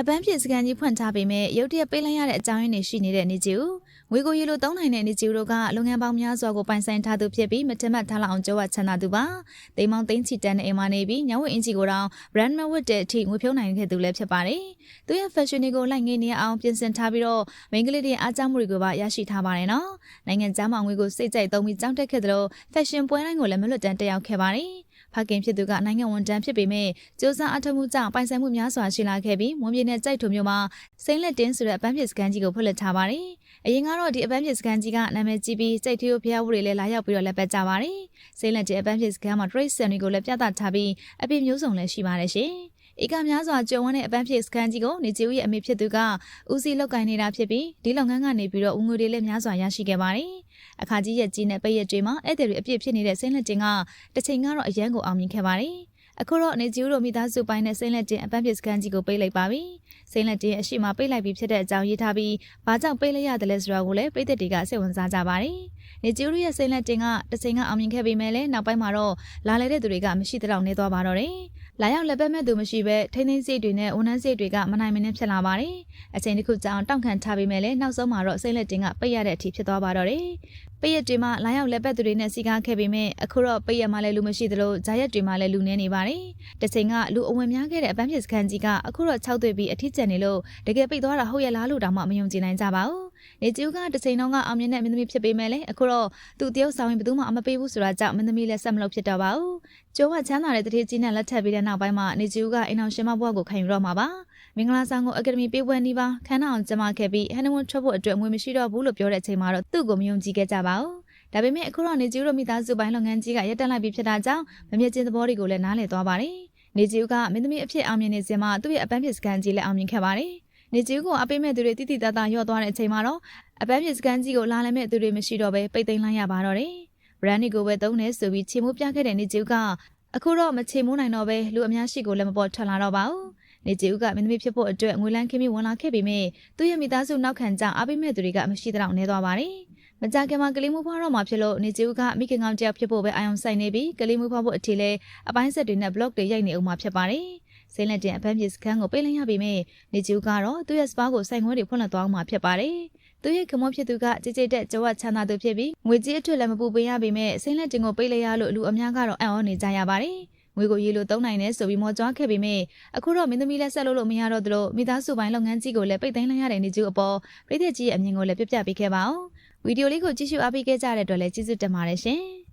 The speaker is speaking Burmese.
အပန်းဖြင့်စကန်ကြီးဖွင့်ထားပေမဲ့ရုတ်တရက်ပေးလိုက်ရတဲ့အကြောင်းရင်းတွေရှိနေတဲ့နေကျူငွေကိုရီလိုသုံးနိုင်တဲ့နေကျူတို့ကလုပ်ငန်းပေါင်းများစွာကိုပိုင်ဆိုင်ထားသူဖြစ်ပြီးမထမတ်ထားလောက်အောင်ကြိုးဝချမ်းသာသူပါတိမ်မောင်သိန်းချီတန်းတဲ့အိမ်မနေပြီးညဝတ်အင်ဂျီကိုတောင် brand မဝတ်တဲ့အထိငွေဖြုံးနိုင်ခဲ့သူလည်းဖြစ်ပါတယ်သူရဲ့ fashion တွေကိုလိုက်ငင်းနေအောင်ပြင်ဆင်ထားပြီးတော့မိန်းကလေးတွေအားကြောင့်မှုတွေကိုပါရရှိထားပါတယ်နော်နိုင်ငံခြားမှာငွေကိုစိတ်ကြိုက်သုံးပြီးကြောင်းတက်ခဲ့သလို fashion ပွဲတိုင်းကိုလည်းမလွတ်တမ်းတက်ရောက်ခဲ့ပါတယ် ဖခင်ဖြစ်သူကနိုင်ငံဝန်ထမ်းဖြစ်ပေမဲ့စူးစမ်းအထောက်မှုကြောင့်ပိုင်ဆိုင်မှုများစွာရှိလာခဲ့ပြီးမွန်ပြည်နယ်ကြိုက်ထုံမြို့မှာစိမ့်လက်တင်းဆိုတဲ့အပန်းဖြစ်စကန်ကြီးကိုဖွင့်လှစ်ထားပါတယ်။အရင်ကတော့ဒီအပန်းဖြစ်စကန်ကြီးကနာမည်ကြီးပြီးကြိုက်ထီယိုဖျားဝူတွေလည်းလာရောက်ပြီးတော့လက်ပတ်ကြပါတယ်။စိမ့်လက်တင်းအပန်းဖြစ်စကန်မှာ trade center တွေကိုလည်းပြသထားပြီးအပြည့်မျိုးစုံလည်းရှိပါတယ်ရှင်။ ဧကများစွာကြုံဝန်းတဲ့အပန်းဖြစ်စကန်ကြီးကိုနေကျူရဲ့အမေဖြစ်သူကဦးစီးလောက်ကင်နေတာဖြစ်ပြီးဒီလုပ်ငန်းကနေပြီးတော့ဦးငွေတွေလည်းများစွာရရှိခဲ့ပါတယ်။အခါကြီးရက်ကြီးနဲ့ပိတ်ရက်တွေမှာဧည့်သည်တွေအပြည့်ဖြစ်နေတဲ့စိမ့်လက်တင်ကတစ်ချိန်ကတော့အရန်ကိုအောင်မြင်ခဲ့ပါတယ်။အခုတော့နေကျူတို့မိသားစုပိုင်းနဲ့စိမ့်လက်တင်အပန်းဖြစ်စကန်ကြီးကိုပိတ်လိုက်ပါပြီ။စိမ့်လက်တင်အရှိမပိတ်လိုက်ပြီးဖြစ်တဲ့အကြောင်းရေးထားပြီးဘာကြောင့်ပိတ်လိုက်ရတယ်လဲဆိုတာကိုလည်းပိတ်သက်တွေကစိတ်ဝင်စားကြပါတယ်။နေကျူတို့ရဲ့စိမ့်လက်တင်ကတစ်ချိန်ကအောင်မြင်ခဲ့ပေမဲ့လည်းနောက်ပိုင်းမှာတော့လာလေတဲ့သူတွေကမရှိတော့နေသွားပါတော့တယ်။ လာရောက်လက်ပတ်မဲ့သူမရှိဘဲထိန်းသိမ်းစိတ်တွေနဲ့ဝန်ထမ်းစိတ်တွေကမနိုင်မနှင်းဖြစ်လာပါတယ်။အချိန်တစ်ခုကြာအောင်တောင့်ခံထားပေမဲ့လည်းနောက်ဆုံးမှာတော့စိမ့်လက်တင်ကပိတ်ရတဲ့အထိဖြစ်သွားပါတော့တယ်။ပိတ်ရက်တွေမှာလာရောက်လက်ပတ်သူတွေနဲ့စီကားခဲ့ပေမဲ့အခုတော့ပိတ်ရက်မှလည်းလူမရှိသလိုဂျာရက်တွေမှလည်းလူနေနေပါတယ်။တစ်ချိန်ကလူအဝင်များခဲ့တဲ့အပန်းဖြစ်စခန်းကြီးကအခုတော့၆သွေးပြီးအထီးကျန်နေလို့တကယ်ပိတ်သွားတာဟုတ်ရဲ့လားလို့တောင်မှမယုံကြည်နိုင်ကြပါဘူး။ နေကျူကတစ်ချိန်တော့ကအောင်မြင်တဲ့မင်းသမီးဖြစ်ပေမဲ့လည်းအခုတော့သူ့တယောက်ဆောင်ရင်ဘယ်သူမှအမပေးဘူးဆိုတာကြောင့်မင်းသမီးလည်းဆက်မလုပ်ဖြစ်တော့ပါဘူး။ကျိုးကချမ်းသာတဲ့တတိကြီးနဲ့လက်ထပ်ပြီးတဲ့နောက်ပိုင်းမှာနေကျူကအိမ်အောင်ရှင်မဘွားကိုခံယူတော့မှာပါ။မင်္ဂလာဆောင်ကိုအကယ်ဒမီပေးပွဲနေပါခန်းအောင်ကျမခဲ့ပြီးဟန်နမွန်ထွက်ဖို့အတွက်ငွေမရှိတော့ဘူးလို့ပြောတဲ့အချိန်မှာတော့သူ့ကိုမယုံကြည်ခဲ့ကြပါဘူး။ဒါပေမဲ့အခုတော့နေကျူတို့မိသားစုပိုင်းလုပ်ငန်းကြီးကရပ်တန့်လိုက်ပြီးဖြစ်တာကြောင့်မမြင့်ချင်းသဘောတွေကိုလည်းနားလည်သွားပါတယ်။နေကျူကမင်းသမီးအဖြစ်အောင်မြင်နေစဉ်မှာသူ့ရဲ့အပန်းဖြစ်စကန်ကြီးလည်းအောင်မြင်ခဲ့ပါတယ်။ နေကျူကိုအပိမဲ့သူတွေတိတိတတ်တာရော့သွားတဲ့အချိန်မှာတော့အပန်းဖြစ်စကန်ကြီးကိုလာလည်းမဲ့သူတွေမရှိတော့ဘဲပိတ်သိမ်းလိုက်ရပါတော့တယ်။ brand ကိုပဲသုံးနေဆိုပြီးချေမိုးပြခဲ့တဲ့နေကျူကအခုတော့မချေမိုးနိုင်တော့ပဲလူအများရှိကိုလည်းမပေါ်ထွက်လာတော့ပါဘူး။နေကျူကမင်းသမီးဖြစ်ဖို့အတွက်ငွေလန်းခင်းပြီးဝင်လာခဲ့ပေမဲ့သူ့ရဲ့မိသားစုနောက်ခံကြောင့်အပိမဲ့သူတွေကမရှိတော့နေသွားပါတယ်။မကြခင်မှာကလေးမူဖွားတော့မှာဖြစ်လို့နေကျူကမိခင်ကောင်တယောက်ဖြစ်ဖို့ပဲအာရုံစိုက်နေပြီးကလေးမူဖွားဖို့အထီလဲအပိုင်းဆက်တွေနဲ့ blog တွေရိုက်နေအောင်မှာဖြစ်ပါတယ်။ စိမ့်လက်တင်အပန်းပြေစခန်းကိုပိတ်လိုက်ရပေမဲ့နေကျူကတော့သူ့ရဲ့စပါးကိုစိုက်ငွေတွေဖွင့်လှစ်သွားအောင်မှာဖြစ်ပါတယ်။သူရဲ့ခမွန်ဖြစ်သူကကြည်ကြည်တက်ကြွချမ်းသာသူဖြစ်ပြီးငွေကြေးအထွတ်လည်းမပူပေးရပေမဲ့စိမ့်လက်တင်ကိုပိတ်လိုက်ရလို့လူအများကတော့အံ့ဩနေကြရပါတယ်။ငွေကိုရေလိုသုံးနိုင်တယ်ဆိုပြီးမော်ကြွားခဲ့ပေမဲ့အခုတော့မင်းသမီးလက်ဆက်လို့လို့မရတော့သလိုမိသားစုပိုင်းလုပ်ငန်းကြီးကိုလည်းပိတ်သိမ်းလိုက်ရတဲ့နေကျူအပေါ်ပြည်သက်ကြီးရဲ့အမြင်ကိုလည်းပြပြပေးခဲ့ပါဦး။ဗီဒီယိုလေးကိုကြည့်ရှုအားပေးခဲ့ကြတဲ့အတွက်လည်းကျေးဇူးတင်ပါတယ်ရှင်။